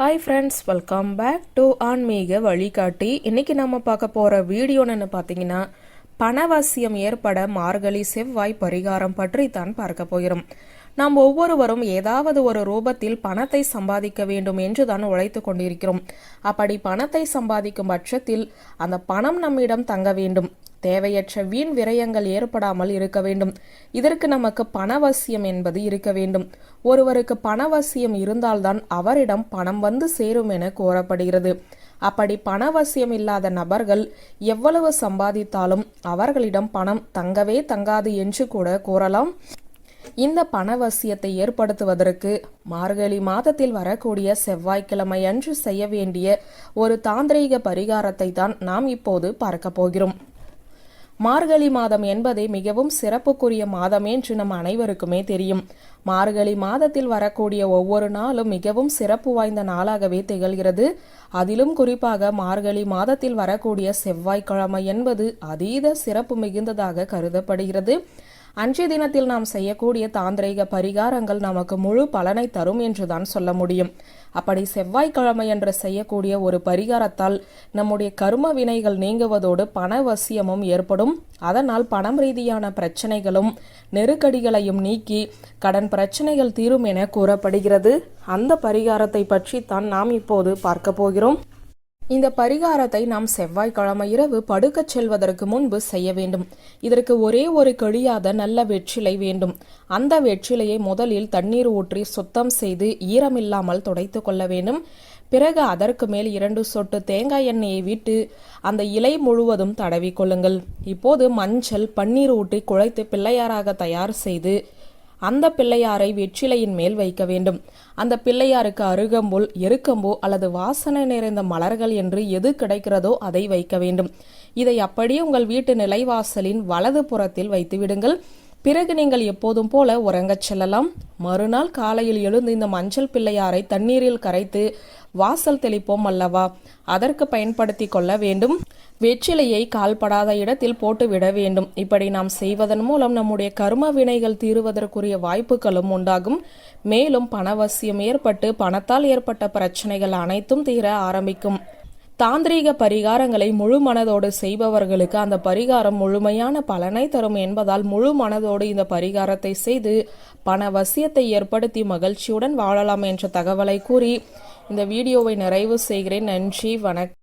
Hi friends welcome back to ஆன்மீக வழிகாட்டி. இன்னைக்கு நம்ம பார்க்க போகிற வீடியோன்னு பார்த்தீங்கன்னா பணவசியம் ஏற்பட மார்கழி செவ்வாய் பரிகாரம் பற்றி தான் பார்க்க போகிறோம். நாம் ஒவ்வொருவரும் ஏதாவது ஒரு ரூபத்தில் பணத்தை சம்பாதிக்க வேண்டும் என்று தான் உழைத்து கொண்டிருக்கிறோம். அப்படி பணத்தை சம்பாதிக்கும் பட்சத்தில் அந்த பணம் நம்மிடம் தங்க வேண்டும். தேவையற்ற வீண் விரயங்கள் ஏற்படாமல் இருக்க வேண்டும். இதற்கு நமக்கு பணவசியம் என்பது இருக்க வேண்டும். ஒருவருக்கு பணவசியம் இருந்தால்தான் அவரிடம் பணம் வந்து சேரும் என கூறப்படுகிறது. அப்படி பணவசியம் இல்லாத நபர்கள் எவ்வளவு சம்பாதித்தாலும் அவர்களிடம் பணம் தங்கவே தங்காது என்று கூட கூறலாம். இந்த பணவசியத்தை ஏற்படுத்துவதற்கு மார்கழி மாதத்தில் வரக்கூடிய செவ்வாய்க்கிழமை அன்று செய்ய வேண்டிய ஒரு தாந்திரீக பரிகாரத்தை தான் நாம் இப்போது பார்க்க போகிறோம். மார்கழி மாதம் என்பதே மிகவும் சிறப்புக்குரிய மாதம் என்று நம் அனைவருக்குமே தெரியும். மார்கழி மாதத்தில் வரக்கூடிய ஒவ்வொரு நாளும் மிகவும் சிறப்பு வாய்ந்த நாளாகவே திகழ்கிறது. அதிலும் குறிப்பாக மார்கழி மாதத்தில் வரக்கூடிய செவ்வாய்க்கிழமை என்பது அதீத சிறப்பு மிகுந்ததாக கருதப்படுகிறது. அன்றைய தினத்தில் நாம் செய்யக்கூடிய தாந்திரிக பரிகாரங்கள் நமக்கு முழு பலனை தரும் என்றுதான் சொல்ல முடியும். அப்படி செவ்வாய்க்கிழமை என்று செய்யக்கூடிய ஒரு பரிகாரத்தால் நம்முடைய கரும வினைகள் நீங்குவதோடு பணவசியமும் ஏற்படும். அதனால் பணம் ரீதியான பிரச்சனைகளும் நெருக்கடிகளையும் நீக்கி கடன் பிரச்சனைகள் தீரும் என கூறப்படுகிறது. அந்த பரிகாரத்தை பற்றி தான் நாம் இப்போது பார்க்க போகிறோம். இந்த பரிகாரத்தை நாம் செவ்வாய்க்கிழமை இரவு படுக்கச் செல்வதற்கு முன்பு செய்ய வேண்டும். இதற்கு ஒரே ஒரு கழியாத நல்ல வெற்றிலை வேண்டும். அந்த வெற்றிலையை முதலில் தண்ணீர் ஊற்றி சுத்தம் செய்து ஈரமில்லாமல் துடைத்து கொள்ள வேண்டும். பிறகு அதற்கு மேல் இரண்டு சொட்டு தேங்காய் எண்ணெயை விட்டு அந்த இலை முழுவதும் தடவி கொள்ளுங்கள். இப்போது மஞ்சள் பன்னீர் ஊற்றி குழைத்து பிள்ளையாராக தயார் செய்து அந்த பிள்ளையாரை வெற்றிலையின் மேல் வைக்க வேண்டும். அந்த பிள்ளையாருக்கு அருகம்புல் எருக்கம்போ அல்லது வாசனை நிறைந்த மலர்கள் என்று எது கிடைக்கிறதோ அதை வைக்க வேண்டும். இதை அப்படியே உங்கள் வீட்டு நிலைவாசலின் வலது புறத்தில் வைத்து விடுங்கள் பிறகு நீங்கள் எப்போதும் போல உறங்கச் செல்லலாம். மறுநாள் காலையில் எழுந்து இந்த மஞ்சள் பிள்ளையாரை தண்ணீரில் கரைத்து வாசல் தெளிப்போம் அல்லவா? அதற்கு பயன்படுத்தி கொள்ள வேண்டும். வெற்றிலையை கால்படாத இடத்தில் போட்டுவிட வேண்டும். இப்படி நாம் செய்வதன் மூலம் நம்முடைய கர்ம வினைகள் தீருவதற்குரிய வாய்ப்புகளும் உண்டாகும். மேலும் பணவசியம் ஏற்பட்டு பணத்தால் ஏற்பட்ட பிரச்சனைகள் அனைத்தும் தீர ஆரம்பிக்கும். தாந்திரீக பரிகாரங்களை முழு மனதோடு செய்பவர்களுக்கு அந்த பரிகாரம் முழுமையான பலனை தரும் என்பதால் முழு மனதோடு இந்த பரிகாரத்தை செய்து பண வசியத்தை ஏற்படுத்தி மகிழ்ச்சியுடன் வாழலாம் என்ற தகவலை கூறி இந்த வீடியோவை நிறைவு செய்கிறேன். நன்றி வணக்கம்.